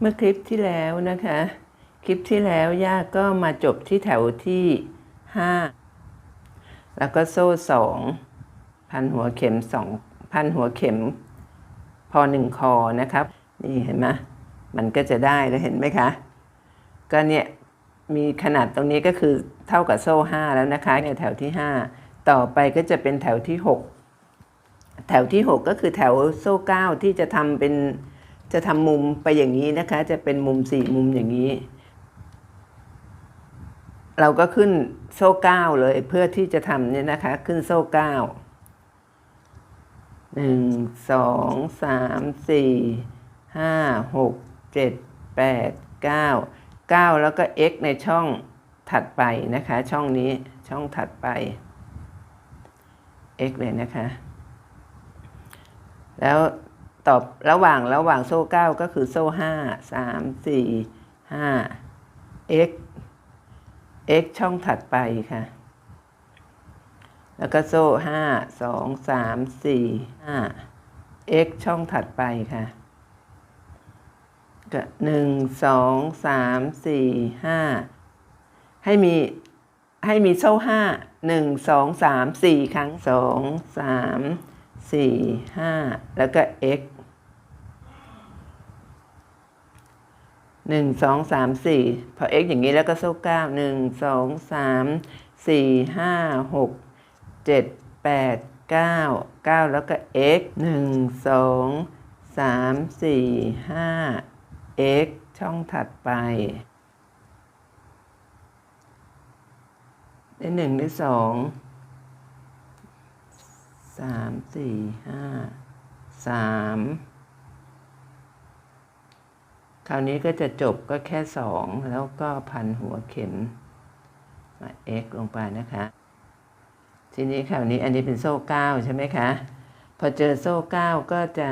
เมื่อคลิปที่แล้วนะคะ คลิปที่แล้วย่าก็มาจบที่แถวที่ห้าแล้วก็โซ่สองพันหัวเข็มสองพันหัวเข็ม พอหนึ่งคอนะครับ นี่เห็นไหมมันก็จะได้แล้วเห็นไหมคะ ก็เนี่ยมีขนาดตรงนี้ก็คือเท่ากับโซ่ห้าแล้วนะคะเนี่ยแถวที่ห้าต่อไปก็จะเป็นแถวที่หกแถวที่หกก็คือแถวโซ่เก้าที่จะทำเป็น จะทำมุมไปอย่างนี้นะคะ จะเป็นมุมสี่มุมอย่างนี้ เราก็ขึ้นโซ่เก้าเลยเพื่อที่จะทำเนี่ยนะคะ ขึ้นโซ่เก้าหนึ่งสองสามสี่ห้าหกเจ็ดแปดเก้าเก้าแล้วก็ x ในช่องถัดไปนะคะ ช่องนี้ช่องถัดไป x เลยนะคะ แล้ว ตอบระหว่างระหว่างโซ่เก้าก็คือโซ่ห้าสามสี่ห้า x x ช่องถัดไปค่ะ แล้วก็โซ่ห้าสองสามสี่ห้า x ช่องถัดไปค่ะก็หนึ่งสองสามสี่ห้าให้มีให้มีโซ่ห้าหนึ่งสองสามสี่ครั้งสองสามสี่ห้าแล้วก็ x หนึ่งสองสามสี่พอ x อย่างนี้แล้วก็โซ่เก้าหนึ่งสองสามสี่ห้าหกเจ็ดแปดเก้าเก้าแล้วก็ x หนึ่งสองสามสี่ห้า x ช่องถัดไป ได้หนึ่งได้สองสามสี่ห้าสาม คราวนี้ก็จะจบก็แค่ 2 แล้วก็พันหัวเข็มมา x ลงไปนะคะ ทีนี้คราวนี้อันนี้เป็นโซ่ 9 ใช่ไหมคะ พอเจอโซ่ 9 ก็จะ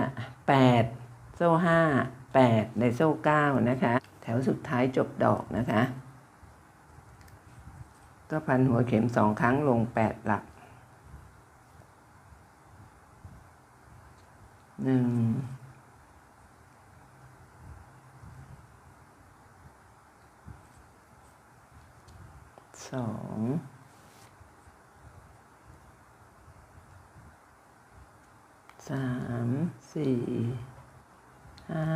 8 โซ่ 5 8 ในโซ่ 9 นะคะ แถวสุดท้ายจบดอกนะคะ ก็พันหัวเข็ม 2 ครั้งลง 8 หลัก 1 สองสามสี่ห้า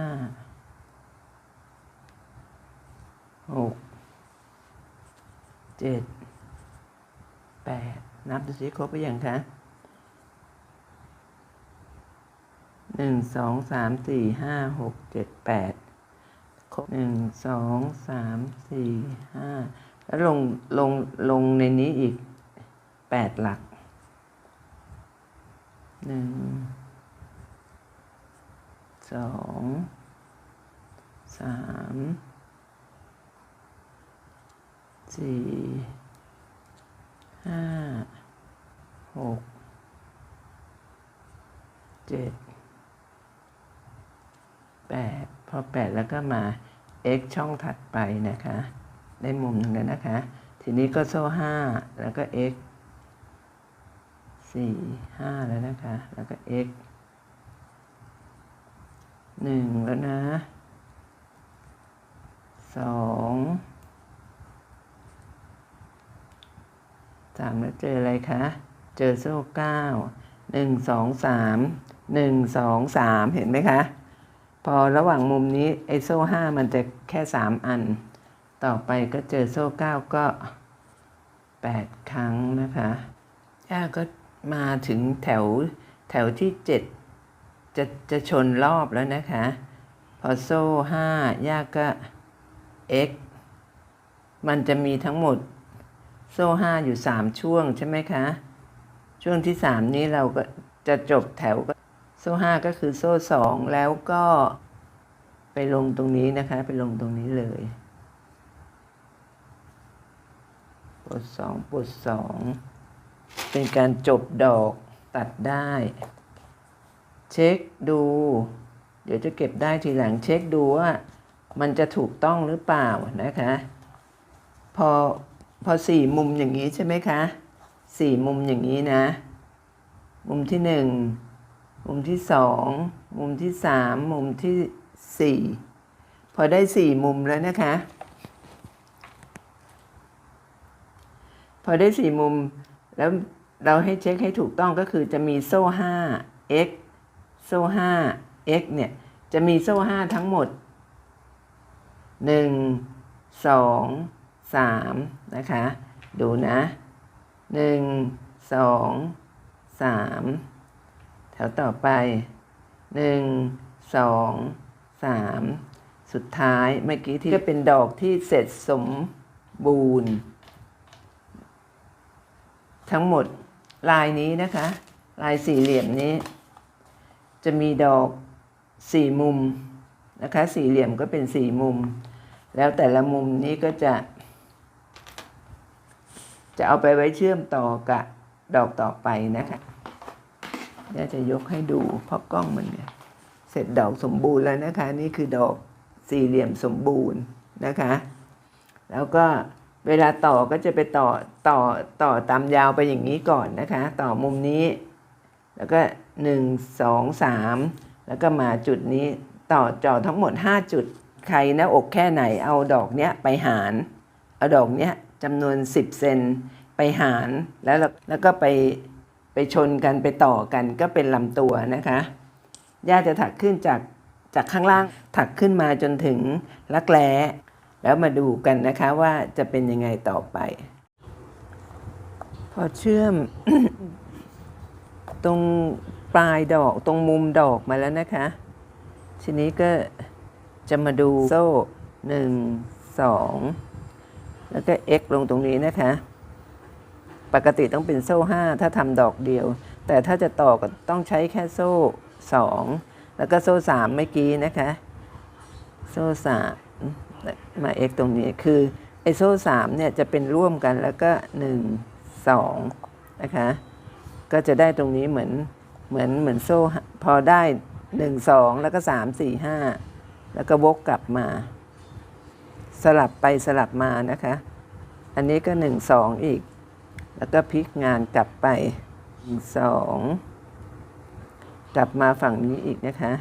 หกเจ็ดแปดนับดูสิครบไปยังคะหนึ่งสองสามสี่ห้าหกเจ็ดแปดครบหนึ่งสองสามสี่ห้า แล้วลงลงลงในนี้อีกแปดหลักหนึ่งสองสามสี่ห้าหกเจ็ดแปดพอแปดแล้วก็มา x ช่องถัดไปนะคะ ได้มุมหนึ่งแล้วนะคะ ทีนี้ก็โซ่ห้าแล้วก็ x สี่ห้าแล้วนะคะ แล้วก็ x หนึ่งแล้วนะสองสามแล้วเจออะไรคะ เจอโซ่เก้าหนึ่งสองสามหนึ่งสองสามเห็นไหมคะ พอระหว่างมุมนี้ไอโซ่ห้ามันจะแค่สามอัน ต่อไปก็เจอโซ่เก้าก็แปดครั้งนะคะย่าก็มาถึงแถวแถวที่เจ็ดจะจะชนรอบแล้วนะคะ พอโซ่ห้าย่าก็ x มันจะมีทั้งหมดโซ่ห้าอยู่สามช่วงใช่ไหมคะ ช่วงที่สามนี้เราก็จะจบแถวก็โซ่ห้าก็คือโซ่สองแล้วก็ไปลงตรงนี้นะคะ ไปลงตรงนี้เลย ปดสองปดสองเป็นการจบดอกตัดได้ เช็คดู เดี๋ยวจะเก็บได้ทีหลังเช็คดูว่ามันจะถูกต้องหรือเปล่านะคะ พอพอสี่มุมอย่างนี้ใช่ไหมคะสี่มุมอย่างนี้นะ มุมที่หนึ่งมุมที่สองมุมที่สามมุมที่สี่พอได้สี่มุมแล้วนะคะ อได้สี่มุม แล้วเราให้เช็คให้ถูกต้องก็คือจะมีโซ่ห้า x โซ่ห้า x เนี่ย จะมีโซ่ห้าทั้งหมดหนึ่งสองสามนะคะ ดูนะหนึ่งสองสามแถวต่อไปหนึ่งสองสามสุดท้ายเมื่อกี้ที่ก็เป็นดอกที่เสร็จสมบูรณ์ ทั้งหมดลายนี้นะคะ ลายสี่เหลี่ยมนี้ จะมีดอกสี่มุมนะคะ สี่เหลี่ยมก็เป็นสี่มุม แล้วแต่ละมุมนี้ก็จะ จะเอาไปไว้เชื่อมต่อกับดอกต่อไปนะคะเดี๋ยวจะยกให้ดูเพราะกล้องมันเนี่ยเสร็จดอกสมบูรณ์แล้วนะคะ นี่คือดอกสี่เหลี่ยมสมบูรณ์นะคะ แล้วก็ เวลาต่อก็จะไปต่อต่อต่อตามยาวไปอย่างนี้ก่อนนะคะ ต่อมุมนี้ แล้วก็หนึ่งสองสามแล้วก็มาจุดนี้ต่อจอทั้งหมด 5 จุด ใครหน้าอกแค่ไหนเอาดอกเนี้ยไปหาร เอาดอกเนี้ยจำนวน 10 เซนไปหารแล้วแล้วก็ไปไปชนกันไปต่อกันก็เป็นลำตัวนะคะย่าจะถักขึ้นจากจากข้างล่างถักขึ้นมาจนถึงรักแร้ แล้วมาดูกันนะคะว่าจะเป็นยังไงต่อไป พอเชื่อม ตรงปลายดอกตรงมุมดอกมาแล้วนะคะ ทีนี้ก็จะมาดูโซ่หนึ่งสองแล้วก็ x ลงตรงนี้นะคะ ปกติต้องเป็นโซ่ห้าถ้าทำดอกเดียว แต่ถ้าจะต่อก็ต้องใช้แค่โซ่สองแล้วก็โซ่สามเมื่อกี้นะคะ โซ่สาม มา x ตรงนี้คือไอโซ่สามเนี่ยจะเป็นร่วมกันแล้วก็หนึ่งสองนะคะก็จะได้ตรงนี้เหมือนเหมือนเหมือนโซ่พอได้หนึ่งสองแล้วก็สามสี่ห้าแล้วก็วกกลับมา สลับไปสลับมานะคะ อันนี้ก็หนึ่งสองอีก แล้วก็พลิกงานกลับไปหนึ่งสองกลับมาฝั่งนี้อีกนะคะ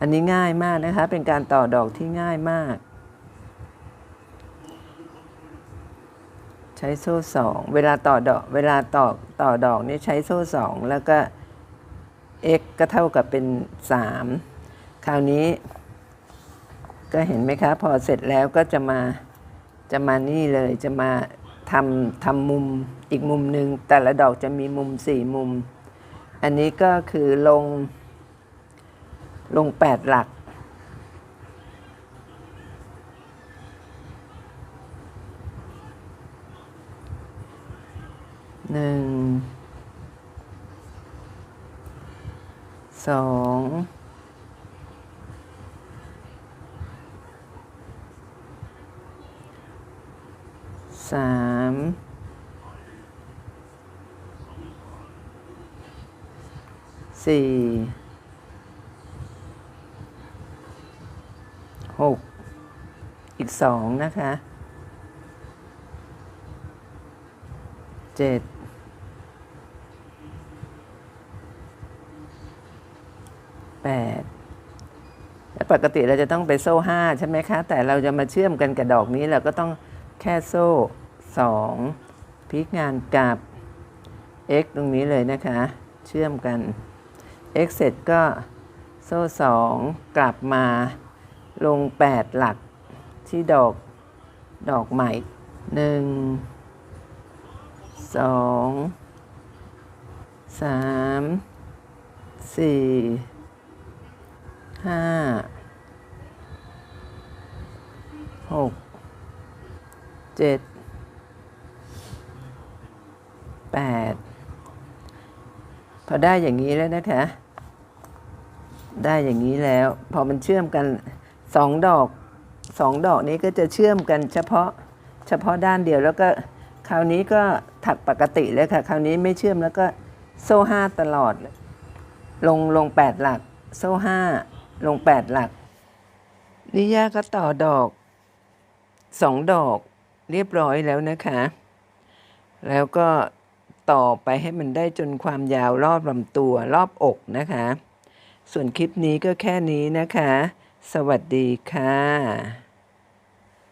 อันนี้ง่ายมากนะคะ เป็นการต่อดอกที่ง่ายมาก ใช้โซ่สองเวลาต่อดอก เวลาต่อต่อดอกนี่ใช้โซ่สองแล้วก็ x ก็เท่ากับเป็น 3 คราวนี้ ก็เห็นไหมคะ พอเสร็จแล้วก็จะมาจะมานี่เลยจะมาทำทำมุมอีกมุมหนึ่งแต่ละดอกจะมีมุมสี่มุม อันนี้ก็คือลง ลงแปดหลัก หนึ่ง สอง สามสี่ หกอีกสองนะคะเจ็ดแปดและปกติเราจะต้องไปโซ่ห้าใช่ไหมคะ แต่เราจะมาเชื่อมกันกับดอกนี้เราก็ต้องแค่โซ่สองพลิกงานกลับ x ตรงนี้เลยนะคะ เชื่อมกัน x เสร็จก็โซ่สองกลับมา ลงแปดหลักที่ดอกดอกใหม่หนึ่งสองสามสี่ห้าหกเจ็ดแปดพอได้อย่างนี้แล้วนะคะ ได้อย่างนี้แล้ว พอมันเชื่อมกัน สองดอกสองดอกนี้ก็จะเชื่อมกันเฉพาะเฉพาะด้านเดียวแล้วก็คราวนี้ก็ถักปกติเลยค่ะ คราวนี้ไม่เชื่อมแล้วก็โซ่ห้าตลอด ลงลงแปดหลัก โซ่ห้าลงแปดหลักนิย่าก็ต่อดอกสองดอกเรียบร้อยแล้วนะคะ แล้วก็ต่อไปให้มันได้จนความยาวรอบลำตัวรอบอกนะคะ ส่วนคลิปนี้ก็แค่นี้นะคะ สวัสดีค่ะ